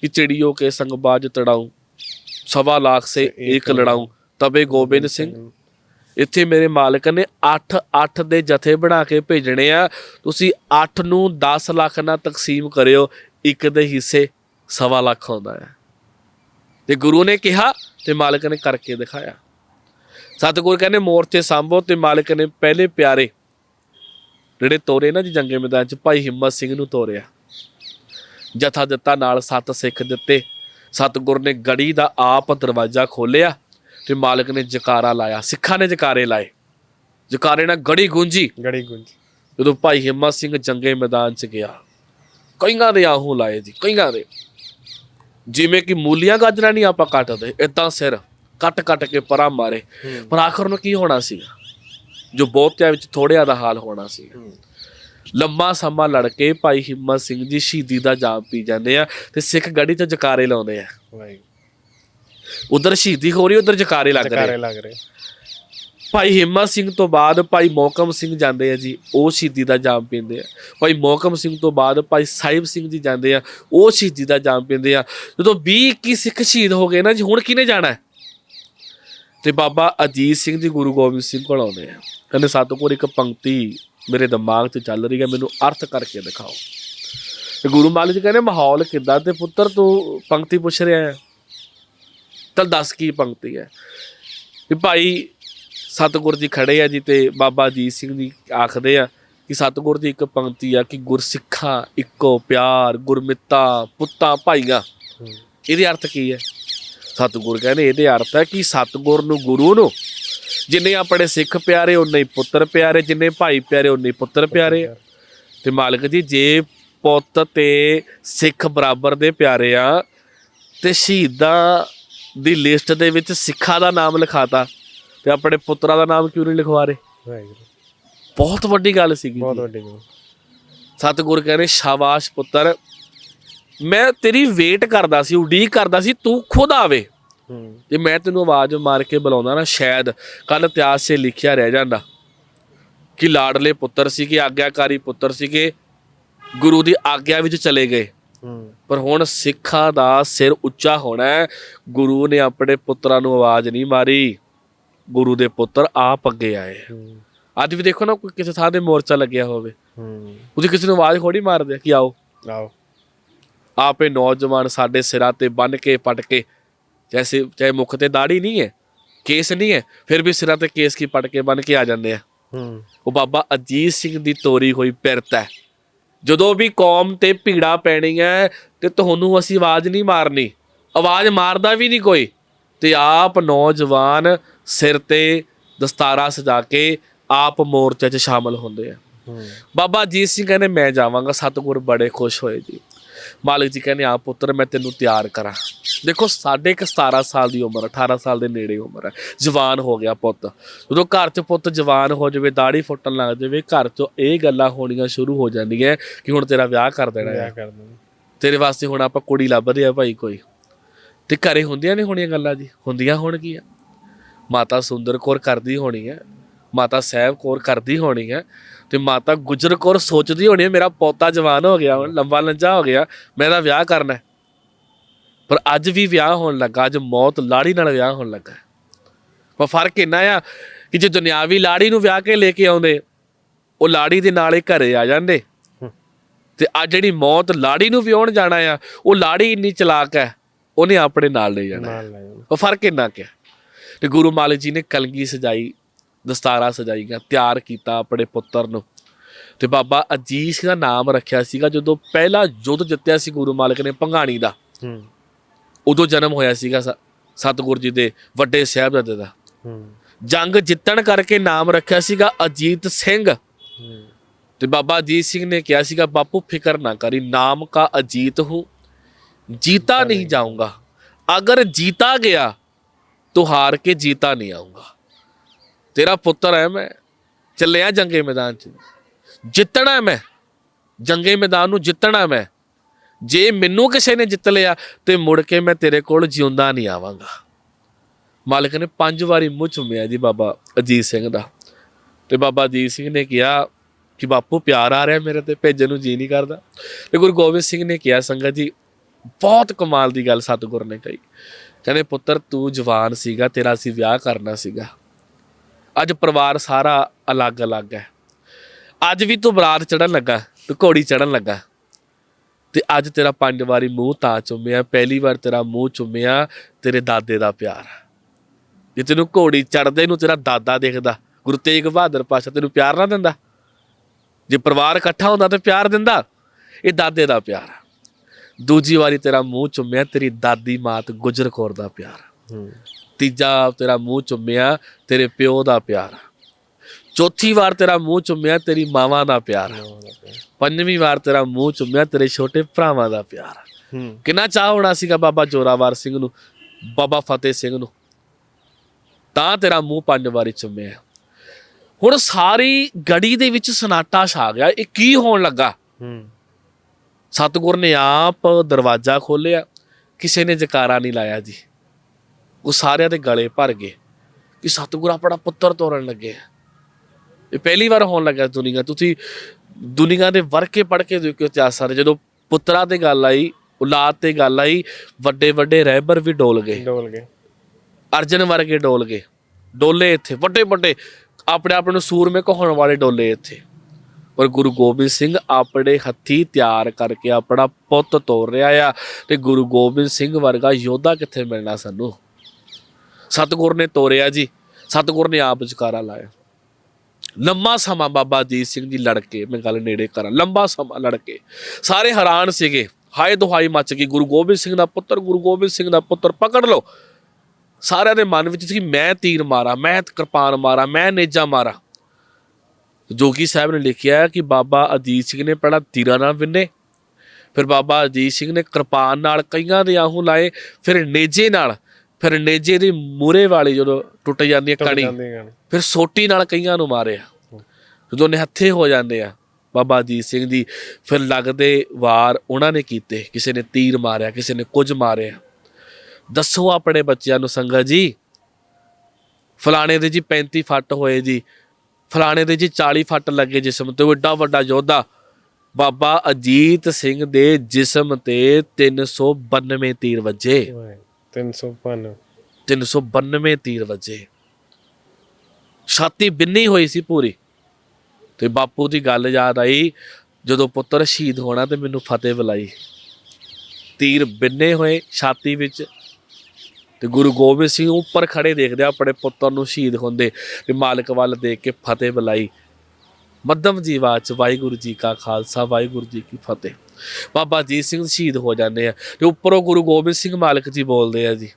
कि चिड़ियों के संग बाज तड़ाऊं सवा लाख से एक लड़ाऊं तबे गोबिंद ਸਿੰਘ ਇੱਥੇ ਮੇਰੇ ਮਾਲਕ ਨੇ 8 8 ਦੇ ਜਥੇ ਬਣਾ ਕੇ ਭੇਜਣੇ ਆ ਤੁਸੀਂ 8 ਨੂੰ 10 ਲੱਖ ਨਾਲ ਤਕਸੀਮ ਕਰਿਓ ਇੱਕ ਦੇ ਹਿੱਸੇ ਸਵਾ ਲੱਖ ਆਉਂਦਾ ਹੈ ਤੇ ਗੁਰੂ ਨੇ ਕਿਹਾ ਤੇ ਮਾਲਕ ਨੇ ਕਰਕੇ ਦਿਖਾਇਆ ਸਤਿਗੁਰ ਕਹਿੰਦੇ ਮੋਰਚੇ ਸੰਭੋ ਤੇ ਮਾਲਕ ਨੇ ਪਹਿਲੇ ਪਿਆਰੇ ਜਿਹੜੇ ਤੋਰੇ ਨਾ ਜੀ ਜੰਗੇ ਮੈਦਾਨ ਚ ਭਾਈ ਹਿੰਮਤ ਸਿੰਘ ਨੂੰ ਤੋਰਿਆ ਜਥਾ ਦਿੱਤਾ ਨਾਲ ਸੱਤ ਸਿੱਖ ਦਿੱਤੇ। ਸਤਿਗੁਰ ਨੇ ਗੜੀ ਦਾ ਆਪ ਦਰਵਾਜ਼ਾ ਖੋਲਿਆ ਤੇ ਮਾਲਕ ਨੇ ਜਕਾਰਾ ਲਾਇਆ। ਸਿੱਖਾਂ ਨੇ ਜਕਾਰੇ ਲਾਏ। ਜਕਾਰੇ ਨਾਲ ਗੜੀ ਗੂੰਜੀ। ਗੜੀ ਗੁੰਜ। ਜਦੋਂ ਭਾਈ ਹਿੰਮਤ ਸਿੰਘ ਜੰਗੇ ਮੈਦਾਨ 'ਚ ਗਿਆ ਕਈਆਂ ਦੇ ਆਹੂ ਲਾਏ ਜੀ ਕਈਆਂ ਦੇ। ਜਿਵੇਂ ਕਿ ਮੂਲੀਆਂ ਗਾਜਰਾਂ ਨਹੀਂ ਆਪਾਂ ਕੱਟਦੇ ਇਦਾਂ ਸਿਰ ਕੱਟ ਕੱਟ ਕੇ ਪਰਾਂ ਮਾਰੇ। ਪਰ ਆਖਰ ਨੂੰ ਕੀ ਹੋਣਾ ਸੀਗਾ? ਜੋ ਬਹੁਤਿਆਂ ਵਿੱਚ ਥੋੜਿਆਂ ਦਾ ਹਾਲ ਹੋਣਾ ਸੀਗਾ। ਲੰਮਾ ਸਮਾਂ ਲੜ ਕੇ ਭਾਈ ਹਿੰਮਤ ਸਿੰਘ ਜੀ ਸ਼ਹੀਦੀ ਦਾ ਜਾਮ ਪੀ ਜਾਂਦੇ ਆ ਤੇ ਸਿੱਖ ਗੜੀ 'ਚ ਜਕਾਰੇ ਲਾਉਂਦੇ ਆ। ਉਧਰ ਸ਼ਹੀਦੀ ਹੋ ਰਹੀ ਉਧਰ ਜਕਾਰੇ ਲੱਗ ਰਹੇ। ਜਕਾਰੇ ਲੱਗ ਰਹੇ। ਭਾਈ ਹਿੰਮਤ ਸਿੰਘ ਤੋਂ ਬਾਅਦ ਭਾਈ ਮੋਹਕਮ ਸਿੰਘ ਜਾਂਦੇ ਆ ਜੀ ਉਹ ਸ਼ਹੀਦੀ ਦਾ ਜਾਮ ਪੀਂਦੇ ਆ। ਭਾਈ ਮੋਹਕਮ ਸਿੰਘ ਤੋਂ ਬਾਅਦ ਭਾਈ ਸਾਹਿਬ ਸਿੰਘ ਜੀ ਜਾਂਦੇ ਆ ਉਹ ਸ਼ਹੀਦੀ ਦਾ ਜਾਮ ਪੀਂਦੇ ਆ। ਜਦੋਂ 20 21 ਸਿੱਖ ਸ਼ਹੀਦ ਹੋ ਗਏ ਨਾ ਜੀ ਹੁਣ ਕਿਹਨੇ ਜਾਣਾ? ਤੇ ਬਾਬਾ ਅਜੀਤ ਸਿੰਘ ਜੀ ਗੁਰੂ ਗੋਬਿੰਦ ਸਿੰਘ ਕੋਲ ਆਉਂਦੇ ਆ। ਕਹਿੰਦੇ ਸਤਿਗੁਰ ਇੱਕ ਪੰਕਤੀ ਮੇਰੇ ਦਿਮਾਗ 'ਚ ਚੱਲ ਰਹੀ ਹੈ ਮੈਨੂੰ ਅਰਥ ਕਰਕੇ ਦਿਖਾਓ। ਤੇ ਗੁਰੂ ਮਾਲੀ ਜੀ ਕਹਿੰਦੇ ਮਾਹੌਲ ਕਿੱਦਾਂ ਤੇ ਪੁੱਤਰ ਤੂੰ ਪੰਕਤੀ ਪੁੱਛ ਰਿਹਾ ਹੈ? ਤਾਂ ਦੱਸ ਕੀ ਪੰਕਤੀ ਹੈ? ਵੀ ਭਾਈ ਸਤਿਗੁਰ ਜੀ ਖੜੇ ਆ ਜੀ ਤੇ ਬਾਬਾ ਅਜੀਤ ਸਿੰਘ ਜੀ ਆਖਦੇ ਆ ਕਿ ਸਤਿਗੁਰ ਦੀ ਇੱਕ ਪੰਕਤੀ ਆ ਕਿ ਗੁਰਸਿੱਖਾਂ ਇੱਕੋ ਪਿਆਰ ਗੁਰਮਿੱਤਾ ਪੁੱਤਾਂ ਭਾਈਆਂ। ਇਹਦੇ ਅਰਥ ਕੀ ਹੈ? ਸਤਿਗੁਰ ਕਹਿੰਦੇ ਇਹਦੇ ਅਰਥ ਹੈ ਕਿ ਸਤਿਗੁਰ ਨੂੰ ਗੁਰੂ ਨੂੰ ਜਿੰਨੇ ਆਪਣੇ ਸਿੱਖ ਪਿਆਰੇ ਉਨੇ ਹੀ ਪੁੱਤਰ ਪਿਆਰੇ ਜਿੰਨੇ ਭਾਈ ਪਿਆਰੇ ਉਨੇ ਹੀ ਪੁੱਤਰ ਪਿਆਰੇ ਆ। ਤੇ ਮਾਲਕ ਜੀ ਜੇ ਪੁੱਤ ਤੇ ਸਿੱਖ ਬਰਾਬਰ ਦੇ ਪਿਆਰੇ ਆ ਤੇ ਸ਼ਹੀਦਾਂ ਦੀ ਲਿਸਟ ਦੇ ਵਿੱਚ ਸਿੱਖਾਂ ਦਾ ਨਾਮ ਲਿਖਾਤਾ। ਤੇ ਆਪਣੇ ਪੁੱਤਰਾਂ ਦਾ ਨਾਮ ਕਿਉਂ ਨਹੀਂ ਲਿਖਵਾ ਰਹੇ ਵਾਹਿਗੁਰੂ। ਬਹੁਤ ਵੱਡੀ ਗੱਲ ਸੀਗੀ ਬਹੁਤ। ਵੱਡੀ ਗੱਲ। ਸਤਿਗੁਰ ਕਹਿੰਦੇ ਸ਼ਾਬਾਸ਼ ਪੁੱਤਰ ਮੈਂ ਤੇਰੀ ਵੇਟ ਕਰਦਾ ਸੀ ਉਡੀਕ ਕਰਦਾ ਸੀ ਤੂੰ ਖੁਦ ਆਵੇ। ਜੇ ਮੈਂ ਤੈਨੂੰ ਆਵਾਜ਼ ਮਾਰ ਕੇ ਬੁਲਾਉਂਦਾ ਨਾ ਸ਼ਾਇਦ ਕੱਲ ਇਤਿਹਾਸ 'ਚ ਲਿਖਿਆ ਰਹਿ ਜਾਂਦਾ ਕਿ ਲਾਡਲੇ ਪੁੱਤਰ ਸੀ ਕਿ ਆਗਿਆਕਾਰੀ ਪੁੱਤਰ ਸੀ ਕਿ ਗੁਰੂ ਦੀ ਆਗਿਆ ਵਿੱਚ ਚਲੇ ਗਏ। ਪਰ ਹੁਣ ਸਿੱਖਾਂ ਦਾ ਸਿਰ ਉੱਚਾ ਹੋਣਾ ਹੈ। ਗੁਰੂ ਨੇ ਆਪਣੇ ਪੁੱਤਰਾਂ ਨੂੰ ਆਵਾਜ਼ ਨਹੀਂ ਮਾਰੀ। ਗੁਰੂ ਦੇ ਪੁੱਤਰ ਆਪ ਅੱਗੇ ਆਏ। ਅੱਜ ਵੀ ਦੇਖੋ ਨਾ ਕੋਈ ਕਿਸੇ ਥਾਂ ਤੇ ਮੋਰਚਾ ਲੱਗਿਆ ਹੋਵੇ। ਉਹਦੀ ਕਿਸੇ ਨੂੰ ਆਵਾਜ਼ ਖੋੜੀ ਮਾਰਦੇ ਕਿ ਆਓ। ਆਓ। ਆਪੇ ਨੌਜਵਾਨ ਸਾਡੇ ਸਿਰਾਂ ਤੇ ਬੰਨ ਕੇ ਪਟ ਕੇ ਜੈਸੇ ਚਾਹੇ ਮੁਖ ਤੇ ਦਾੜੀ ਨਹੀਂ ਹੈ ਕੇਸ ਨਹੀਂ ਹੈ ਫਿਰ ਵੀ ਸਿਰਾਂ ਤੇ ਕੇਸ ਕੀ ਪਟ ਕੇ ਬੰਨ ਕੇ ਆ ਜਾਂਦੇ ਆ। ਹੂੰ। ਉਹ ਬਾਬਾ ਅਜੀਤ ਸਿੰਘ ਦੀ ਤੋਰੀ ਹੋਈ ਪਿਰਤ ਹੈ। ਜਦੋਂ ਵੀ ਕੌਮ ਤੇ ਭੀੜਾ ਪੈਣੀ ਹੈ ਤੇ ਤੁਹਾਨੂੰ ਅਸੀਂ ਆਵਾਜ਼ ਨਹੀਂ ਮਾਰਨੀ ਆਵਾਜ਼ ਮਾਰਦਾ ਵੀ ਨਹੀਂ ਕੋਈ ਤੇ ਆਪ ਨੌਜਵਾਨ ਸਿਰ ਤੇ ਦਸਤਾਰਾ ਸਜਾ ਕੇ ਆਪ ਮੋਰਚੇ 'ਚ ਸ਼ਾਮਲ ਹੁੰਦੇ ਆ। ਹੂੰ। ਬਾਬਾ ਅਜੀਤ ਸਿੰਘ ਕਹਿੰਦੇ ਮੈਂ ਜਾਵਾਂਗਾ ਸਤਿਗੁਰ ਬੜੇ ਖੁਸ਼ ਹੋਏ ਜੀ। ਮਾਲਕ ਜੀ ਕਹਿੰਦੇ ਆ ਪੁੱਤਰ ਮੈਂ ਤੈਨੂੰ ਤਿਆਰ ਕਰਾਂ। ਦੇਖੋ ਸਾਡੇ ਇੱਕ 17 ਸਾਲ ਦੀ ਉਮਰ 18 ਸਾਲ ਦੇ ਨੇੜੇ ਉਮਰ ਹੈ ਜਵਾਨ ਹੋ ਗਿਆ ਪੁੱਤ। ਜਦੋਂ ਘਰ 'ਚ ਪੁੱਤ ਜਵਾਨ ਹੋ ਜਾਵੇ ਦਾੜੀ ਫੁੱਟਣ ਲੱਗ ਜਾਵੇ ਘਰ 'ਚ ਇਹ ਗੱਲਾਂ ਹੋਣੀਆਂ ਸ਼ੁਰੂ ਹੋ ਜਾਂਦੀਆਂ ਕਿ ਹੁਣ ਤੇਰਾ ਵਿਆਹ ਕਰ ਦੇਣਾ ਹੈ। ਤੇਰੇ ਵਾਸਤੇ ਹੁਣ ਆਪਾਂ ਕੁੜੀ ਲੱਭਦੇ ਆ ਭਾਈ ਕੋਈ। ਤੇ ਘਰੇ ਹੁੰਦੀਆਂ ਨਹੀਂ ਹੋਣੀਆਂ ਗੱਲਾਂ ਜੀ? ਹੁੰਦੀਆਂ ਹੋਣਗੀਆਂ। ਮਾਤਾ ਸੁੰਦਰ ਕੌਰ ਕਰਦੀ ਹੋਣੀ ਹੈ ਮਾਤਾ ਸਾਹਿਬ ਕੌਰ ਕਰਦੀ ਹੋਣੀ ਹੈ ਤੇ ਮਾਤਾ ਗੁਜਰ ਕੌਰ ਸੋਚਦੀ ਹੋਣੀ ਹੈ ਮੇਰਾ ਪੋਤਾ ਜਵਾਨ ਹੋ ਗਿਆ ਹੁਣ ਲੰਬਾ ਲੰਜਾ ਹੋ ਗਿਆ ਮੈਂ ਇਹਦਾ ਵਿਆਹ ਕਰਨਾ ਹੈ। ਪਰ ਅੱਜ ਵੀ ਵਿਆਹ ਹੋਣ ਲੱਗਾ ਅੱਜ ਮੌਤ ਲਾੜੀ ਨਾਲ ਵਿਆਹ ਹੋਣ ਲੱਗਾ ਹੈ। ਪਰ ਫ਼ਰਕ ਇੰਨਾ ਆ ਕਿ ਜੇ ਦੁਨਿਆਵੀ ਲਾੜੀ ਨੂੰ ਵਿਆਹ ਕੇ ਲੈ ਕੇ ਆਉਂਦੇ ਉਹ ਲਾੜੀ ਦੇ ਨਾਲ ਹੀ ਘਰੇ ਆ ਜਾਂਦੇ ਤੇ ਆ ਜਿਹੜੀ ਮੌਤ ਲਾੜੀ ਨੂੰ ਵਿਆਹਣ ਜਾਣਾ ਆ ਉਹ ਲਾੜੀ ਇੰਨੀ ਚਲਾਕ ਹੈ ਉਹਨੇ ਆਪਣੇ ਨਾਲ ਲੈ ਜਾਣਾ ਹੈ। ਉਹ ਫ਼ਰਕ ਇੰਨਾ ਕਿਆ ਤੇ ਗੁਰੂ ਮਾਲਕ ਜੀ ਨੇ ਕਲਗੀ ਸਜਾਈ ਦਸਤਾਰਾ ਸਜਾਈਆਂ ਤਿਆਰ ਕੀਤਾ ਆਪਣੇ ਪੁੱਤਰ ਨੂੰ। ਤੇ ਬਾਬਾ ਅਜੀਤ ਸਿੰਘ ਦਾ ਨਾਮ ਰੱਖਿਆ ਸੀਗਾ ਜਦੋਂ ਪਹਿਲਾ ਯੁੱਧ ਜਿੱਤਿਆ ਸੀ ਗੁਰੂ ਮਾਲਕ ਨੇ ਭੰਗਾਣੀ ਦਾ। ਹੂੰ। ਉਦੋਂ ਜਨਮ ਹੋਇਆ ਸੀਗਾ ਸਤਗੁਰ ਜੀ ਦੇ ਵੱਡੇ ਸਾਹਿਬਜ਼ਾਦੇ ਦਾ। ਜੰਗ ਜਿੱਤਣ ਕਰਕੇ ਨਾਮ ਰੱਖਿਆ ਸੀਗਾ ਅਜੀਤ ਸਿੰਘ। ਤੇ ਬਾਬਾ ਅਜੀਤ ਸਿੰਘ ਨੇ ਕਿਹਾ ਸੀਗਾ ਬਾਪੂ ਫਿਕਰ ਨਾ ਕਰੀ ਨਾਮ ਕਾ ਅਜੀਤ ਹੋ। ਜੀਤਾ ਨਹੀਂ। ਜਾਊਂਗਾ। ਅਗਰ ਜੀਤਾ ਗਿਆ ਤੋ ਹਾਰ ਕੇ ਜੀਤਾ ਨਹੀਂ ਆਊਂਗਾ। ਤੇਰਾ ਪੁੱਤਰ ਐ ਮੈਂ, ਚੱਲਿਆ ਜੰਗੇ ਮੈਦਾਨ 'ਚ। ਜਿੱਤਣਾ ਮੈਂ, ਜੰਗੇ ਮੈਦਾਨ ਨੂੰ ਜਿੱਤਣਾ ਮੈਂ। ਜੇ ਮੈਨੂੰ ਕਿਸੇ ਨੇ ਜਿੱਤ ਲਿਆ, ਤੇ ਮੁੜ ਕੇ ਮੈਂ ਤੇਰੇ ਕੋਲ ਜਿਉਂਦਾ ਨਹੀਂ ਆਵਾਂਗਾ। ਮਾਲਕ ਨੇ ਪੰਜ ਵਾਰੀ ਮੂੰਹ ਚੁੰਮਿਆ ਜੀ ਬਾਬਾ ਅਜੀਤ ਸਿੰਘ ਦਾ। ਤੇ ਬਾਬਾ ਅਜੀਤ ਸਿੰਘ ਨੇ ਕਿਹਾ ਕਿ ਬਾਪੂ ਪਿਆਰ ਆ ਰਿਹਾ ਮੇਰੇ ਤੇ, ਭੇਜਣ ਨੂੰ ਜੀ ਨਹੀਂ ਕਰਦਾ। ਤੇ ਗੁਰੂ ਗੋਬਿੰਦ ਸਿੰਘ ਨੇ ਕਿਹਾ, ਸੰਗਤ ਜੀ, ਬਹੁਤ ਕਮਾਲ ਦੀ ਗੱਲ ਸਤਿਗੁਰ ਨੇ ਕਹੀ। ਕਹਿੰਦੇ, ਪੁੱਤਰ, ਤੂੰ ਜਵਾਨ ਸੀਗਾ, ਤੇਰਾ ਸੀ ਵਿਆਹ ਕਰਨਾ ਸੀਗਾ। ਅੱਜ ਪਰਿਵਾਰ ਸਾਰਾ ਅਲੱਗ-ਅਲੱਗ ਹੈ। ਅੱਜ ਵੀ ਤੂੰ ਬਰਾਤ ਚੜਨ ਲੱਗਾ, ਤੂੰ ਘੋੜੀ ਚੜਨ ਲੱਗਾ। ਤੇ ਅੱਜ ਤੇਰਾ ਪੰਜ ਵਾਰੀ ਮੂੰਹ ਤਾਂ ਚੁੰਮਿਆ, ਪਹਿਲੀ ਵਾਰ ਤੇਰਾ ਮੂੰਹ ਚੁੰਮਿਆ, ਤੇਰੇ ਦਾਦੇ ਦਾ ਪਿਆਰ। ਜੇ ਤੈਨੂੰ ਘੋੜੀ ਚੜਦੇ ਨੂੰ ਤੇਰਾ ਦਾਦਾ ਦੇਖਦਾ, ਗੁਰੂ ਤੇਗ ਬਹਾਦਰ ਪਾਸ਼ਾ ਤੈਨੂੰ ਪਿਆਰ ਨਾ ਦਿੰਦਾ। ਜੇ ਪਰਿਵਾਰ ਇਕੱਠਾ ਹੁੰਦਾ ਤੇ ਪਿਆਰ ਦਿੰਦਾ, ਇਹ ਦਾਦੇ ਦਾ ਪਿਆਰ। ਦੂਜੀ ਵਾਰੀ ਤੇਰਾ ਮੂੰਹ ਚੁੰਮਿਆ, ਤੇਰੀ ਦਾਦੀ ਮਾਤ ਗੁਜਰ ਕੌਰ ਦਾ ਪਿਆਰ। ਤੀਜਾ ਤੇਰਾ ਮੂੰਹ ਚੁੰਮਿਆ ਤੇਰੇ ਪਿਓ ਦਾ ਪਿਆਰ। ਚੌਥੀ ਵਾਰ ਤੇਰਾ ਮੂੰਹ ਚੁੰਮਿਆ ਤੇਰੀ ਮਾਵਾਂ ਦਾ ਪਿਆਰ। ਪੰਜਵੀਂ ਵਾਰ ਤੇਰਾ ਮੂੰਹ ਚੁੰਮਿਆ ਤੇਰੇ ਛੋਟੇ ਭਰਾਵਾਂ ਦਾ ਪਿਆਰ। ਕਿੰਨਾ ਚਾਹ ਹੋਣਾ ਸੀਗਾ ਬਾਬਾ ਜੋਰਾਵਰ ਸਿੰਘ ਨੂੰ ਬਾਬਾ ਫਤਿਹ ਸਿੰਘ ਨੂੰ। ਤਾਂ ਤੇਰਾ ਮੂੰਹ ਪੰਜ ਵਾਰੀ ਚੁੰਮਿਆ। ਹੁਣ ਸਾਰੀ ਗੜੀ ਦੇ ਵਿੱਚ ਸਨਾਟਾ ਛਾ ਗਿਆ ਇਹ ਕੀ ਹੋਣ ਲੱਗਾ? ਸਤਿਗੁਰ ਨੇ ਆਪ ਦਰਵਾਜ਼ਾ ਖੋਲ੍ਹਿਆ ਕਿਸੇ ਨੇ ਜਕਾਰਾ ਨਹੀਂ ਲਾਇਆ ਜੀ। ਉਹ ਸਾਰਿਆਂ ਦੇ ਗਲੇ ਭਰ ਗਏ ਕਿ ਸਤਿਗੁਰ ਆਪਣਾ ਪੁੱਤਰ ਤੋਰਨ ਲੱਗੇ। ਇਹ ਪਹਿਲੀ ਵਾਰ ਹੋਣ ਲੱਗਾ ਦੁਨੀਆ। ਤੁਸੀਂ ਦੁਨੀਆ ਦੇ ਵਰਕੇ ਪੜ ਕੇ ਦੇਖਿਓ ਇਤਿਹਾਸ ਸਾਰੇ। ਜਦੋਂ ਪੁੱਤਰਾਂ ਤੇ ਗੱਲ ਆਈ ਔਲਾਦ ਤੇ ਗੱਲ ਆਈ ਵੱਡੇ ਵੱਡੇ ਰਹਿਬਰ ਵੀ ਡੋਲ ਗਏ। ਡੋਲ ਗਏ। ਅਰਜਨ ਵਰਗੇ ਡੋਲ ਗਏ। ਡੋਲੇ ਇੱਥੇ ਵੱਡੇ ਵੱਡੇ। ਆਪਣੇ ਆਪ ਨੂੰ ਸੂਰਮੇ ਕਹਾਉਣ ਵਾਲੇ ਡੋਲੇ ਇੱਥੇ। ਪਰ ਗੁਰੂ ਗੋਬਿੰਦ ਸਿੰਘ ਆਪਣੇ ਹੱਥੀ ਤਿਆਰ ਕਰਕੇ ਆਪਣਾ ਪੁੱਤ ਤੋਰ ਰਿਹਾ ਆ। ਤੇ ਗੁਰੂ ਗੋਬਿੰਦ ਸਿੰਘ ਵਰਗਾ ਯੋਧਾ ਕਿੱਥੇ ਮਿਲਣਾ ਸਾਨੂੰ? ਸਤਿਗੁਰ ਨੇ ਤੋਰਿਆ ਜੀ। ਸਤਿਗੁਰ ਨੇ ਆਪ ਜਕਾਰਾ ਲਾਇਆ। ਲੰਮਾ ਸਮਾਂ ਬਾਬਾ ਅਜੀਤ ਸਿੰਘ ਜੀ ਲੜ ਕੇ ਮੈਂ ਗੱਲ ਨੇੜੇ ਕਰਾਂ ਲੰਬਾ ਸਮਾਂ ਲੜ ਕੇ ਸਾਰੇ ਹੈਰਾਨ ਸੀਗੇ। ਹਾਏ ਦੁਹਾਈ ਮੱਚ ਗਈ। ਗੁਰੂ ਗੋਬਿੰਦ ਸਿੰਘ ਦਾ ਪੁੱਤਰ, ਗੁਰੂ ਗੋਬਿੰਦ ਸਿੰਘ ਦਾ ਪੁੱਤਰ, ਪਕੜ ਲਓ। ਸਾਰਿਆਂ ਦੇ ਮਨ ਵਿੱਚ ਸੀ, ਮੈਂ ਤੀਰ ਮਾਰਾ, ਮੈਂ ਕਿਰਪਾਨ ਮਾਰਾ, ਮੈਂ ਨੇਜਾ ਮਾਰਾਂ। ਜੋਗੀ ਸਾਹਿਬ ਨੇ ਲਿਖਿਆ ਕਿ ਬਾਬਾ ਅਜੀਤ ਸਿੰਘ ਨੇ ਪਹਿਲਾਂ ਤੀਰਾਂ ਨਾਲ ਵਿੰਨੇ, ਫਿਰ ਬਾਬਾ ਅਜੀਤ ਸਿੰਘ ਨੇ ਕਿਰਪਾਨ ਨਾਲ ਕਈਆਂ ਦੇ ਆਹੂ ਲਾਏ, ਫਿਰ ਨੇਜੇ ਨਾਲ। ਫਿਰ ਨੇਜੇ ਦੀ ਮੂਰੇ ਵਾਲੀ ਜਦੋਂ ਟੁੱਟ ਜਾਂਦੀ ਹੈ ਕਣੀ ਫਿਰ ਸੋਟੀ ਨਾਲ ਕਈਆਂ ਨੂੰ ਮਾਰਿਆ ਜਦੋਂ ਨਿਹੱਥੇ ਹੋ ਜਾਂਦੇ ਆ ਬਾਬਾ ਅਜੀਤ ਸਿੰਘ ਜੀ ਫਿਰ ਲੱਗਦੇ ਵਾਰ ਉਹਨਾਂ ਨੇ ਕੀਤੇ ਕਿਸੇ ਨੇ ਤੀਰ ਮਾਰਿਆ ਕਿਸੇ ਨੇ ਕੁਝ ਮਾਰਿਆ। ਦੱਸੋ ਆਪਣੇ ਬੱਚਿਆਂ ਨੂੰ ਸੰਗਤ ਜੀ ਫਲਾਣੇ ਦੇ ਜੀ 35 ਫੱਟ ਹੋਏ ਜੀ ਫਲਾਣੇ ਦੇ ਜੀ 40 ਫੱਟ ਲੱਗੇ ਜਿਸਮ ਤੇ ਉਹ ਏਡਾ ਵੱਡਾ ਯੋਧਾ ਬਾਬਾ ਅਜੀਤ ਸਿੰਘ ਦੇ ਜਿਸਮ ਤੇ 392 ਤੀਰ ਵੱਜੇ। 305 392 ਤੀਰ ਵੱਜੇ। ਛਾਤੀ ਬਿੰਨੀ ਹੋਈ ਸੀ ਪੂਰੀ। ਤੇ ਬਾਪੂ ਦੀ ਗੱਲ ਯਾਦ ਆਈ, ਜਦੋਂ ਪੁੱਤਰ ਸ਼ਹੀਦ ਹੋਣਾ ਤੇ ਮੈਨੂੰ ਫਤਿਹ ਬੁਲਾਈ। ਤੀਰ ਬਿੰਨੇ ਹੋਏ ਛਾਤੀ ਵਿੱਚ। ਤੇ ਗੁਰੂ ਗੋਬਿੰਦ ਸਿੰਘ ਉੱਪਰ ਖੜੇ ਦੇਖਦੇ ਆ ਆਪਣੇ ਪੁੱਤਰ ਨੂੰ ਸ਼ਹੀਦ ਹੁੰਦੇ। ਤੇ ਮਾਲਕ ਵੱਲ ਦੇਖ ਕੇ ਫਤਿਹ ਬੁਲਾਈ। ਮੱਧਮ ਜੀਵਾ ਚ ਵਾਹਿਗੁਰੂ ਜੀ ਕਾ ਖਾਲਸਾ, ਵਾਹਿਗੁਰੂ ਜੀ ਕੀ ਫਤਿਹ। ਬਾਬਾ ਅਜੀਤ ਸਿੰਘ ਸ਼ਹੀਦ ਹੋ ਜਾਂਦੇ ਆ ਤੇ ਉੱਪਰੋਂ ਗੁਰੂ ਗੋਬਿੰਦ ਸਿੰਘ ਮਾਲਕ ਜੀ ਬੋਲਦੇ ਆ ਜੀ।